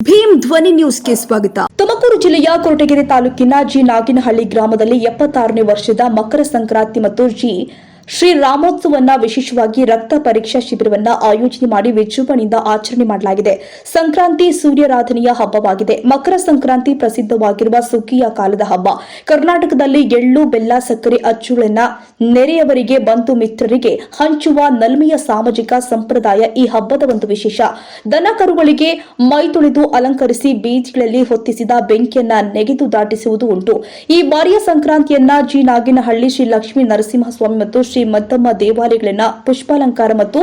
ಭೀಮ್ ಧ್ವನಿ ನ್ಯೂಸ್ಗೆ ಸ್ವಾಗತ. ತುಮಕೂರು ಜಿಲ್ಲೆಯ ಕೊರಟಗೆರೆ ತಾಲೂಕಿನ ಜಿ ನಾಗಿನಹಳ್ಳಿ ಗ್ರಾಮದಲ್ಲಿ ಎಪ್ಪತ್ತಾರನೇ ವರ್ಷದ ಮಕರ ಸಂಕ್ರಾಂತಿ ಮತ್ತು ಜಿ ಶ್ರೀ ರಾಮೋತ್ಸವನ್ನ ವಿಶೇಷವಾಗಿ ರಕ್ತ ಪರೀಕ್ಷಾ ಶಿಬಿರವನ್ನ ಆಯೋಜನೆ ಮಾಡಿ ವಿಜೃಂಭಣೆಯಿಂದ ಆಚರಣೆ ಮಾಡಲಾಗಿದೆ. ಸಂಕ್ರಾಂತಿ ಸೂರ್ಯಾರಾಧನೆಯ ಹಬ್ಬವಾಗಿದೆ. ಮಕರ ಸಂಕ್ರಾಂತಿ ಪ್ರಸಿದ್ಧವಾಗಿರುವ ಸುಗ್ಗಿಯ ಕಾಲದ ಹಬ್ಬ. ಕರ್ನಾಟಕದಲ್ಲಿ ಎಳ್ಳು, ಬೆಲ್ಲ, ಸಕ್ಕರೆ ಅಚ್ಚುಗಳನ್ನ ನೆರೆಯವರಿಗೆ, ಬಂಧು ಮಿತ್ರರಿಗೆ ಹಂಚುವ ನಲ್ಮೆಯ ಸಾಮಾಜಿಕ ಸಂಪ್ರದಾಯ ಈ ಹಬ್ಬದ ಒಂದು ವಿಶೇಷ. ದನ ಕರುಗಳಿಗೆ ಮೈ ಅಲಂಕರಿಸಿ ಬೀದಿಗಳಲ್ಲಿ ಹೊತ್ತಿಸಿದ ಬೆಂಕಿಯನ್ನ ನೆಗೆದು ದಾಟಿಸುವುದು ಉಂಟು. ಈ ಬಾರಿಯ ಸಂಕ್ರಾಂತಿಯನ್ನ ಜಿ ನಾಗಿನಹಳ್ಳಿ ಶ್ರೀ ಲಕ್ಷ್ಮೀ ನರಸಿಂಹಸ್ವಾಮಿ ಮತ್ತು ಮದ್ದಮ್ಮ ದೇವಾಲಯಗಳನ್ನ ಪುಷ್ಪಾಲಂಕಾರ ಮತ್ತು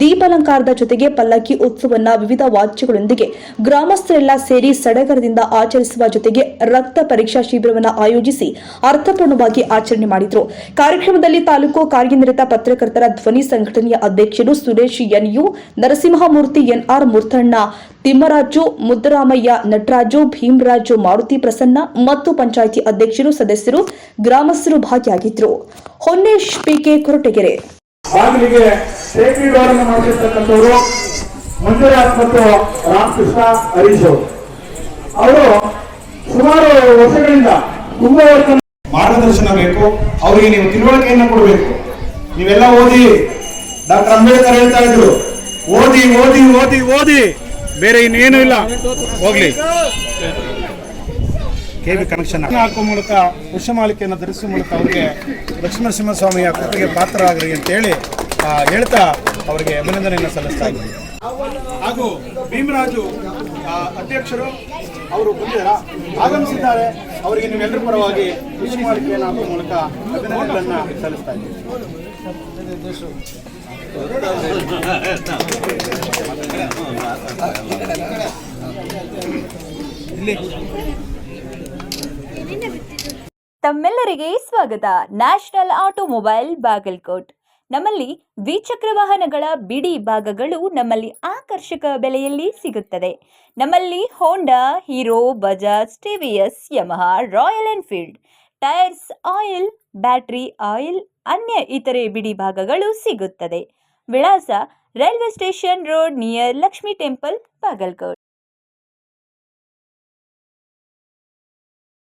ದೀಪಾಲಂಕಾರದ ಜೊತೆಗೆ ಪಲ್ಲಕ್ಕಿ ಉತ್ಸವನ್ನ ವಿವಿಧ ವಾದ್ಯಗಳೊಂದಿಗೆ ಗ್ರಾಮಸ್ಥರೆಲ್ಲ ಸೇರಿ ಸಡಗರದಿಂದ ಆಚರಿಸುವ ಜೊತೆಗೆ ರಕ್ತ ಪರೀಕ್ಷಾ ಶಿಬಿರವನ್ನು ಆಯೋಜಿಸಿ ಅರ್ಥಪೂರ್ಣವಾಗಿ ಆಚರಣೆ ಮಾಡಿದ್ರು. ಕಾರ್ಯಕ್ರಮದಲ್ಲಿ ತಾಲೂಕು ಕಾರ್ಯನಿರತ ಪತ್ರಕರ್ತರ ಧ್ವನಿ ಸಂಘಟನೆಯ ಅಧ್ಯಕ್ಷರು ಸುರೇಶ್ ಎನ್ಯು ನರಸಿಂಹಮೂರ್ತಿ ಎನ್ಆರ್ ಮೂರ್ತಣ್ಣ ತಿಮ್ಮರಾಜು, ಮುದ್ದರಾಮಯ್ಯ, ನಟರಾಜು, ಭೀಮರಾಜು, ಮಾರುತಿ ಪ್ರಸನ್ನ ಮತ್ತು ಪಂಚಾಯಿತಿ ಅಧ್ಯಕ್ಷರು, ಸದಸ್ಯರು, ಗ್ರಾಮಸ್ಥರು ಭಾಗಿಯಾಗಿದ್ದರು ಹೊನ್ನೇಶ್ ಪಿಕೆ ಕೊರಟಗೆರೆ. ಬಾಗಿಲಿಗೆ ಅನ್ನು ಮಾಡಿರ್ತಕ್ಕಂಥವ್ರು ಮಂಜುನಾಥ್ ಮತ್ತು ರಾಮಕೃಷ್ಣ ಹರೀಶ್ ಅವರು. ಸುಮಾರು ವರ್ಷಗಳಿಂದ ತುಂಬಾ ಮಾರ್ಗದರ್ಶನ ಬೇಕು, ಅವರಿಗೆ ನೀವು ತಿಳುವಳಿಕೆಯನ್ನು ಕೊಡಬೇಕು. ನೀವೆಲ್ಲ ಓದಿ ಡಾಕ್ಟರ್ ಅಂಬೇಡ್ಕರ್ ಹೇಳ್ತಾ ಇದ್ರು, ಓದಿ ಓದಿ ಓದಿ ಓದಿ. ಬೇರೆ ಇನ್ನೇನು ಇಲ್ಲ. ಹೋಗ್ಲಿ. ಕೆವಿ ಕನೆಕ್ಷನ್ ಹಾಕುವ ಮೂಲಕ ಪುಷ್ಪಮಾಲಿಕೆಯನ್ನು ಧರಿಸುವ ಮೂಲಕ ಅವರಿಗೆ ಲಕ್ಷ್ಮೀನರಸಿಂಹಸ್ವಾಮಿಯ ಕೃಪೆಗೆ ಪಾತ್ರರಾಗಲಿ ಅಂತೇಳಿ ಹೇಳ್ತಾ ಅವರಿಗೆ ಅಭಿನಂದನೆಯನ್ನು ಸಲ್ಲಿಸ್ತಾ ಇದ್ದೀನಿ. ಹಾಗೂ ಭೀಮರಾಜು ಅಧ್ಯಕ್ಷರು ಅವರು ಬಂದಿದ್ದಾರೆ ಆಗಮಿಸಿದ್ದಾರೆ. ಅವರಿಗೆ ನೀವೆಲ್ಲರ ಪರವಾಗಿ ಪುಷ್ಪಮಾಲಿಕೆಯನ್ನು ಹಾಕುವ ಮೂಲಕ ಅಭಿನಂದನೆಗಳನ್ನು ಸಲ್ಲಿಸ್ತಾ ಇದ್ದೀನಿ. ತಮ್ಮೆಲ್ಲರಿಗೆ ಸ್ವಾಗತ. National automobile Bagalkot. ನಮ್ಮಲ್ಲಿ ದ್ವಿಚಕ್ರ ವಾಹನಗಳ ಬಿಡಿ ಭಾಗಗಳು ನಮ್ಮಲ್ಲಿ ಆಕರ್ಷಕ ಬೆಲೆಯಲ್ಲಿ ಸಿಗುತ್ತದೆ. ನಮ್ಮಲ್ಲಿ Honda Hero Bajaj TVS Yamaha Royal Enfield tyres oil battery oil ಅನ್ಯ ಇತರೆ ಬಿಡಿ ಭಾಗಗಳು ಸಿಗುತ್ತದೆ. ವಿಳಾಸ railway station road near Lakshmi temple Bagalkot.